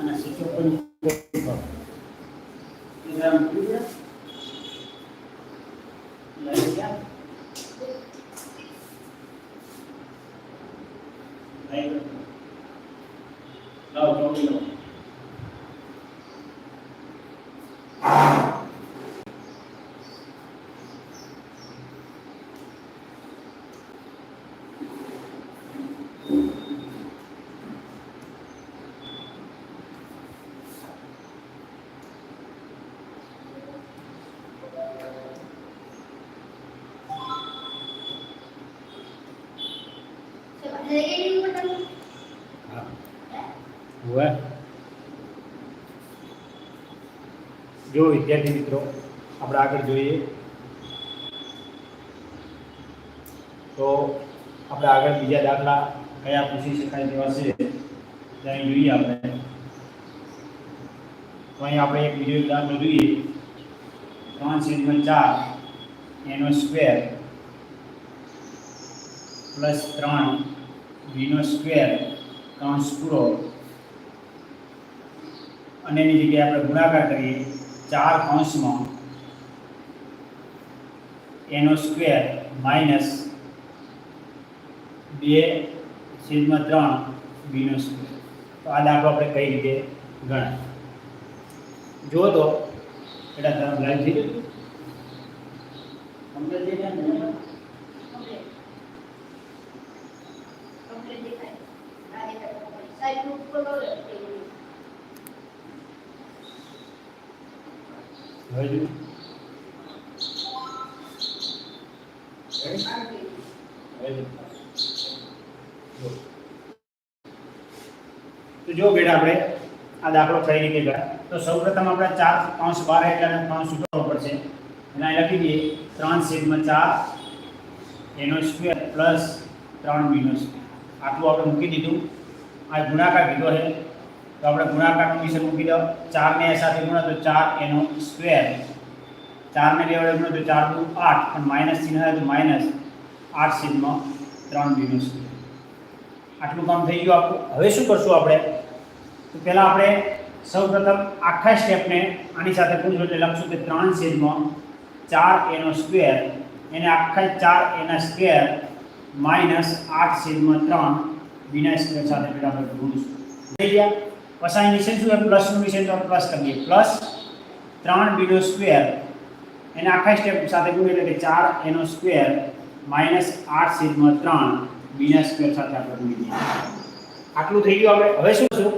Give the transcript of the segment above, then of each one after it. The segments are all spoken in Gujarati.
ana la हाँ। हुआ जो विद्यार्थी मित्रों आप आग जो है तो आप आग बीजा दाखला क्या पूछी सकते अपने तो एक बीजे उदाहरण जुए तरह चार एनो स्क्वेर प्लस त्रन v² cos² અને એની જગ્યાએ આપણે ગુણાકાર કરીએ 4 અંશમાં a² - 2b / 3 b² તો આ દાખલો આપણે કઈ રીતે ગણાય જો તો એડા કામલાઈથી આપણે જે ને જો બેટા આપણે આ દાખલો થઈ નીકળ્યા તો સૌપ્રથમ આપણે ચાર પાંચ બાર એટલા પાંચ ઉઠાવવો પડશે અને અહીં લખી દઈએ ત્રણ સિગ્મા ચાર એનો સ્ક્વેર પ્લસ ત્રણ બીનો સ્ક્વેર આટલું આપણે મૂકી દીધું આ ગુણાકાર કીધો છે તો આપણે ગુણાકારનું વિશે મૂકી દો ચારને એ સાથે ગુણો તો ચાર એનો સ્ક્વેર ચારને બે વડે ગુણો તો ચાર દુ આઠ અને માઇનસ ચિહ્ન હોય તો માઇનસ આઠ સીધમાં ત્રણ બીનો સ્ક્વેર આટલું કામ થઈ ગયું આપણું હવે શું કરશું આપણે તો પહેલાં આપણે સૌ પ્રથમ આખા સ્ટેપને આની સાથે પૂછો એટલે લખશું કે ત્રણ સીધમાં ચાર એનો સ્ક્વેર એને આખા ચાર એના સ્ક્વેર માઇનસ આઠ છેદમાં ત્રણ વિના સ્ક્વેર સાથે બરાબર ગુણશું થઈ ગયા પછી અહીં નિશાન શું છે પ્લસનું નિશાન તો પ્લસ કરીએ પ્લસ ત્રણ બીનો સ્ક્વેર એને આખા સ્ટેપ સાથે ગુણ એટલે કે ચાર એનો સ્ક્વેર માઇનસ આઠ છેદમાં ત્રણ બીના સ્ક્વેર સાથે આપણે ગુણી દઈએ આટલું થઈ ગયું આપણે હવે શું શું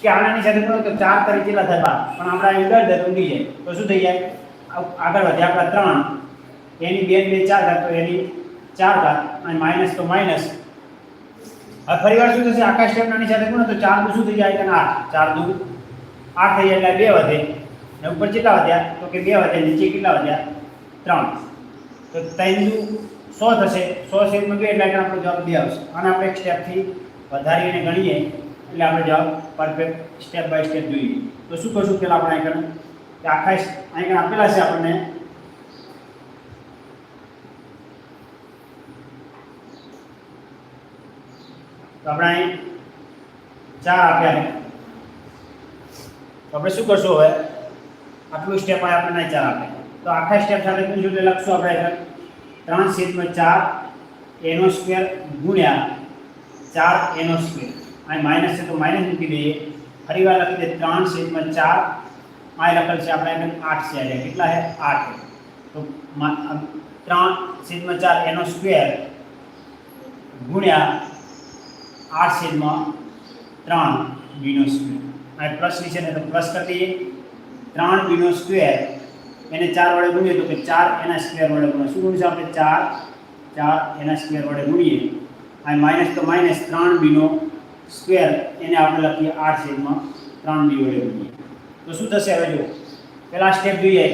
કે આનાની સાથે ગુણો તો ચાર તરીકે કેટલા થાય બાર પણ આપણે અહીં દર દર ઊંડી જાય તો શું થઈ જાય આગળ વધે આપણા ત્રણ એની બે બે ચાર થાય તો એની ચાર ઘાત અને માઇનસ તો માઇનસ હવે ફરી વાર શું થશે આખા સ્ટેપ નાની સાથે ગુણો તો ચાર દુ શું થઈ જાય કે આઠ ચાર દુ આઠ થઈ જાય એટલે બે વધે ને ઉપર કેટલા વધ્યા તો કે બે વધે નીચે કેટલા વધ્યા ત્રણ તો ત્રણ દુ સો થશે સો શેરમાં બે એટલે આપણો જવાબ બે આવશે અને આપણે એક સ્ટેપથી વધારીને ગણીએ એટલે આપણે જવાબ પરફેક્ટ સ્ટેપ બાય સ્ટેપ જોઈએ તો શું કરશું પહેલાં આપણે આગળ કે આખા આગળ આપેલા છે આપણને તો આપણે અહીં ચાર આપ્યા તો આપણે શું કરશું હવે આટલું સ્ટેપ આવે આપણને ચાર આપે તો આખા સ્ટેપ સાથે શું એટલે લખશું આપણે ત્રણ સીટમાં ચાર એનો સ્ક્વેર ગુણ્યા ચાર એનો સ્ક્વેર અહીં માઇનસ છે તો માઇનસ મૂકી દઈએ ફરી વાર લખી દઈએ ત્રણ સીટમાં ચાર આ લખેલ છે આપણે આઠ છે એટલે કેટલા છે આઠ તો ત્રણ સીટમાં ચાર એનો સ્ક્વેર ગુણ્યા આઠ છેદમાં ત્રણ બીનો સ્ક્વેર આ પ્લસ વિશે ને તો પ્લસ કરી દઈએ ત્રણ બીનો સ્ક્વેર એને ચાર વડે ગુણીએ તો કે ચાર એના સ્ક્વેર વડે ગુણો શું ગુણશું આપણે ચાર ચાર એના સ્ક્વેર વડે ગુણીએ આ માઇનસ તો માઇનસ ત્રણ બીનો સ્ક્વેર એને આપણે લખીએ આઠ છેદમાં ત્રણ બી વડે ગુણીએ તો શું થશે હવે જો પહેલાં સ્ટેપ જોઈએ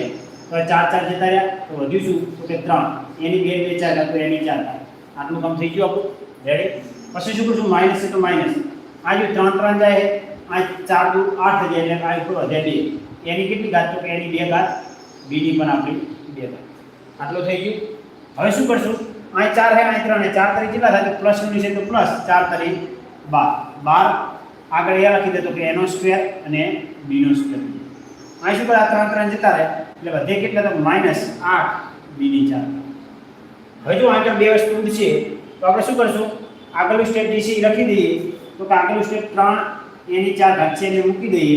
તો ચાર ચાર જતા રહ્યા તો વધ્યું શું તો કે ત્રણ એની બે બે ચાર તો એની ચાર થાય આટલું કામ થઈ ગયું આપણું રેડી પછી શું કરશું માઇનસ છે તો માઇનસ આ જો ત્રણ ત્રણ જાય આ ચાર દુ આઠ જાય એટલે આ ઉપર વધે બે એની કેટલી ઘાત તો કે એની બે ઘાત બીની પણ આપણી બે ઘાત આટલું થઈ ગયું હવે શું કરશું અહીં ચાર હે અહીં ત્રણ ચાર તરી કેટલા થાય તો પ્લસ નું છે તો પ્લસ ચાર તરી બાર બાર આગળ એ લખી દે તો કે એનો સ્ક્વેર અને બીનો સ્ક્વેર અહીં શું કરે આ ત્રણ ત્રણ જતા રહે એટલે વધે કેટલા તો માઇનસ આઠ બીની ચાર હવે જો આગળ બે વસ્તુ છે તો આપણે શું કરશું આગળનું સ્ટેપ જે છે એ લખી દઈએ તો કે આગળનું સ્ટેપ ત્રણ એની ચાર ઘાત છે એને મૂકી દઈએ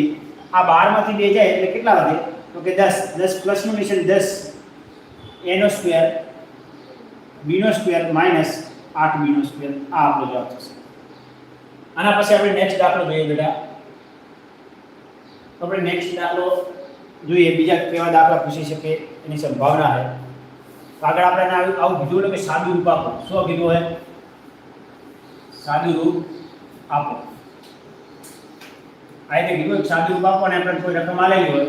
આ બારમાંથી બે જાય એટલે કેટલા વધે તો કે દસ દસ પ્લસનું મિશન દસ એનો સ્ક્વેર બીનો સ્ક્વેર માઇનસ આઠ બીનો સ્ક્વેર આ આપણો જવાબ થશે આના પછી આપણે નેક્સ્ટ દાખલો જોઈએ બેટા આપણે નેક્સ્ટ દાખલો જોઈએ બીજા કેવા દાખલા પૂછી શકે એની સંભાવના છે આગળ આપણે આવું કીધું એટલે કે સાદું રૂપ આપો શું કીધું હોય સાદું રૂપ આપો આ રીતે કીધું સાદું રૂપ આપો અને આપણે કોઈ રકમ આલેલી હોય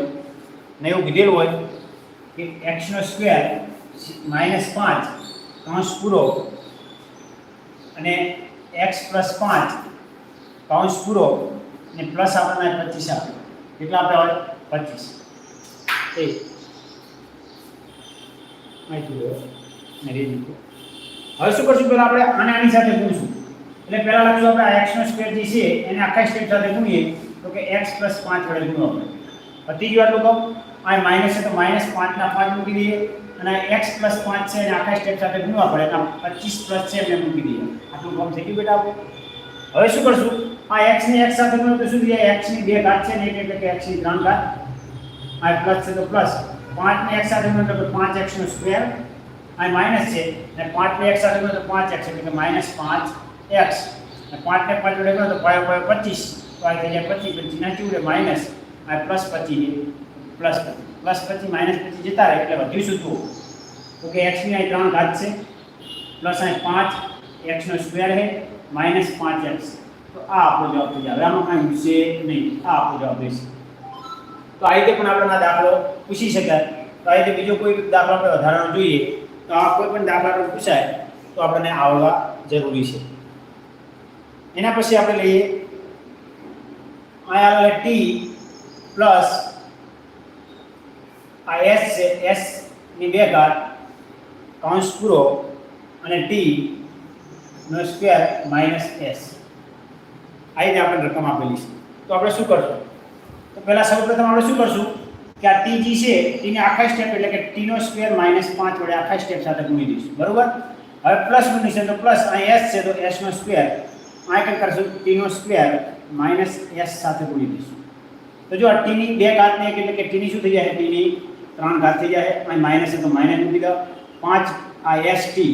ને એવું કીધેલું હોય કે એક્સનો સ્ક્વેર માઇનસ પાંચ કૌંસ પૂરો અને એક્સ પ્લસ પાંચ કૌંસ પૂરો ને પ્લસ આપણને પચીસ આપે કેટલા આપણે હોય પચીસ એ માહિતી હવે શું કરશું પહેલાં આપણે આને આની સાથે પૂછશું એટલે પહેલા લખી લો આપણે x નો સ્ક્વેર જે છે એને આખા સ્ક્વેર સાથે ગુણીએ તો કે x 5 વડે ગુણો આપણે પછી જો આટલું આ માઈનસ છે તો માઈનસ 5 ના 5 મૂકી દઈએ અને આ x 5 છે એને આખા સ્ક્વેર સાથે ગુણવા પડે તો 25 છે એટલે મૂકી દઈએ આટલું કામ થઈ ગયું બેટા હવે શું કરશું આ x ને x સાથે ગુણો તો શું થાય x ની 2 ઘાત છે ને 1 એટલે કે x ની 3 ઘાત આ પ્લસ છે તો પ્લસ 5 ને x સાથે ગુણો તો 5x નો સ્ક્વેર આ માઈનસ છે અને 5 ને x સાથે ગુણો તો 5x એટલે કે -5 एक्स पाँच ने पाँच जोड़े तो पाए पाए पच्चीस पाए गए पच्चीस पच्चीस ना चूड़े माइनस आए प्लस पच्चीस प्लस पच्चीस प्लस पच्चीस माइनस पच्चीस जता रहे बढ़ू सूत्रों तो एक्स ने अँ त्राण से प्लस अँ पाँच एक्स ना स्क्वेर है माइनस पाँच एक्स तो आप जवाब दी जाए आम कहीं से नहीं आ रीते दाखिल पूछी सके तो आ रीते बीजों कोई दाखला जुए तो आप तो अपने એના પછી આપણે લઈએ અહીંયા આવે ટી પ્લસ આ એસ છે એસની બે ઘાત કૌંસ પૂરો અને ટી નો સ્ક્વેર માઇનસ એસ આ રીતે આપણે રકમ આપેલી છે તો આપણે શું કરશું તો પહેલાં સૌપ્રથમ આપણે શું કરશું કે આ ટી જી છે ટીને આખા સ્ટેપ એટલે કે ટીનો સ્ક્વેર માઇનસ પાંચ વડે આખા સ્ટેપ સાથે ગુણી દઈશું બરોબર હવે પ્લસ ગુણીશું તો પ્લસ અહીં એસ છે તો એસ નો સ્ક્વેર આંકન કરશું ટીનો સ્ક્વેર માઇનસ એસ સાથે ગુણી દઈશું તો જો આ ટીની બે ઘાત ને એટલે કે ટીની શું થઈ જાય ટીની ત્રણ ઘાત થઈ જાય અને માઇનસ તો માઇનસ મૂકી દો પાંચ આ એસ ટી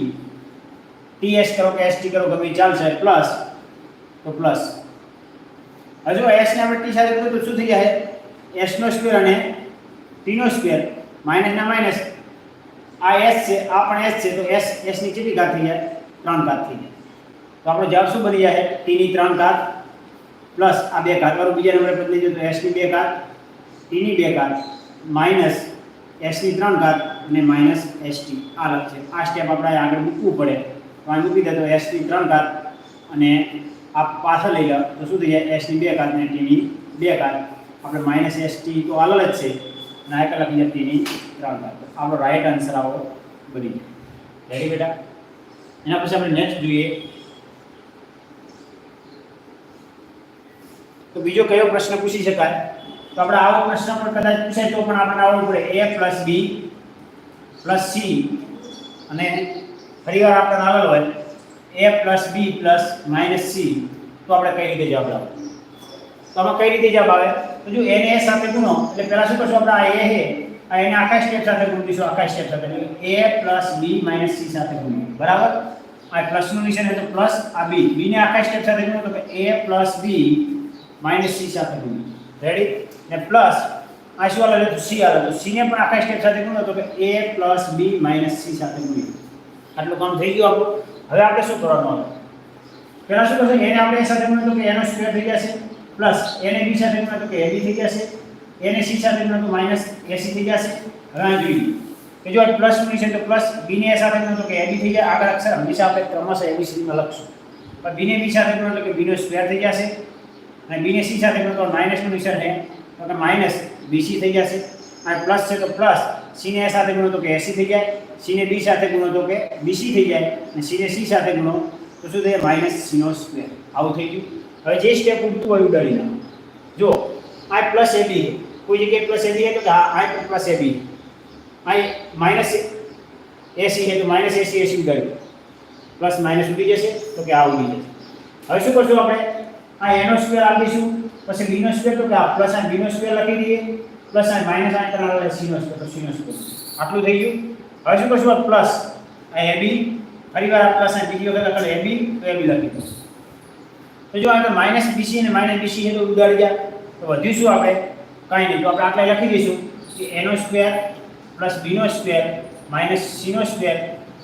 ટી એસ કરો કે એસ ટી કરો ગમે ચાલશે પ્લસ તો પ્લસ હજુ એસ ને આપણે ટી સાથે કરીએ તો શું થઈ જાય એસનો સ્ક્વેર અને ટીનો સ્ક્વેર માઇનસના માઇનસ આ એસ છે આ પણ એસ છે તો એસ એસની કેટલી ઘાત થઈ જાય ત્રણ ઘાત થઈ જાય આપણો જવાબ શું બને જ છે t ની 3 ઘાત પ્લસ આ બે ઘાત વાળું બીજા નંબર પર પડલી જો તો st 2 ઘાત t ની 2 ઘાત માઈનસ st ની 3 ઘાત ને માઈનસ st આ અલગ છે ફર્સ્ટ સ્ટેપ આપણે આગળ મૂકવું પડે તો આ મૂકી દે તો st ની 3 ઘાત અને આ પાછળ લઈ લ્યો તો શું થઈ જાય st ની 2 ઘાત ને t ની 2 ઘાત આપણે માઈનસ st તો આ અલગ છે નાયકા લાગી જતી ની 3 ઘાત તો આપણો રાઈટ આન્સર આવો બધી રેડી બેટા એના પછી આપણે નેક્સ્ટ જોઈએ તો બીજો કયો પ્રશ્ન પૂછી શકાય તો આપણે આવો પ્રશ્ન પણ કદાચ પૂછાય તો પણ આપણને આવવું પડે a + b + c અને ફરીવાર આપણને આલ હોય a + b +- c તો આપણે કઈ રીતે જવાબ આપો તો આપણે કઈ રીતે જવાબ આવે તો જો a ને a સાથે ગુણો એટલે પહેલા શું કરશો આપણે a હે આ એને આખા સ્ટેપ સાથે ગુણ દીશો આખા સ્ટેપ સાથે a + b - c સાથે ગુણો બરાબર આ પ્રશ્નોની છે ને તો + ab b ને આખા સ્ટેપ સાથે ગુણો તો કે a + b માઇનસ સી સાથે ગુણ્યું રેડી ને પ્લસ આ શું આવેલું તો સી આવેલું સીને પણ આખા સ્ટેપ સાથે ગુણ્યો તો કે A plus B minus C સાથે ગુણ્યું આટલું કામ થઈ ગયું આપણું હવે આપણે શું કરવાનું આવે પહેલાં શું કરશે એને આપણે એ સાથે ગુણ્યું તો કે એનો સ્ક્વેર થઈ જશે પ્લસ એને બી સાથે ગુણ્યું તો કે એ બી થઈ જશે એને સી સાથે ગુણ્યું તો માઇનસ એ સી થઈ જશે હવે આ જોયું કે જો પ્લસ ની છે તો પ્લસ બીને ને સાથે ગુણ્યું તો કે એ બી થઈ જાય આગળ અક્ષર હંમેશા આપણે ક્રમશ એ બી સીમાં લખશું પણ બી ને બી સાથે ગુણ્યું એટલે કે બીનો સ્ક્વેર થઈ જશે અને b ને c સાથે ગુણો તો માઇનસ નું નિશાન છે તો કે માઇનસ bc થઈ જશે આ પ્લસ છે તો પ્લસ c ને a સાથે ગુણો તો કે ac થઈ જાય c ને b સાથે ગુણો તો કે bc થઈ જાય અને c ને c સાથે ગુણો તો શું થાય માઇનસ c નો સ્ક્વેર આવું થઈ ગયું હવે જે સ્ટેપ ઉગતું હોય ઉડાળી લો જો આ + ab હે કોઈ જે કે + ab હે તો કે આ આ + ab આ - ac હે તો - ac અહીં ઉડાળી પ્લસ માઇનસ નીકળશે તો કે આવું નીકળશે હવે શું કરશું આપણે આ એનો સ્ક્વેર આપીશું પછી બીનો સ્ક્વેર તો કે આ પ્લસ આઈ બીનો સ્ક્વેર લખી દઈએ પ્લસ આઈ માઇનસ આઈ કરાવે સીનો સ્ક્વેર તો સીનો સ્ક્વેર આટલું થઈ ગયું હવે શું કરશું પ્લસ આ એબી ફરી વાર આ પ્લસ આઈ બીજી વખત આપણે એબી તો એબી લખી દઉં તો જો આપણે માઇનસ બીસી અને માઇનસ બીસી એ તો ઉડાડી ગયા તો વધ્યું શું આપણે કાંઈ નહીં તો આપણે આટલે લખી દઈશું કે એનો સ્ક્વેર પ્લસ બીનો સ્ક્વેર માઇનસ સીનો સ્ક્વેર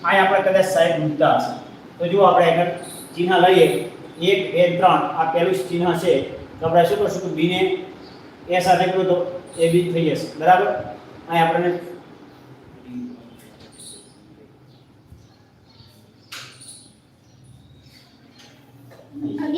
આ આપણે કદાચ સાહેબ મૂકતા હશે તો જો આપણે આગળ ચિહ્ન લઈએ એક બે ત્રણ આ પહેલું ચિહ્ન છે તો આપણે શું કરશું કે બીને એ સાથે કર્યું તો એ બી થઈ જશે બરાબર અહીં આપણને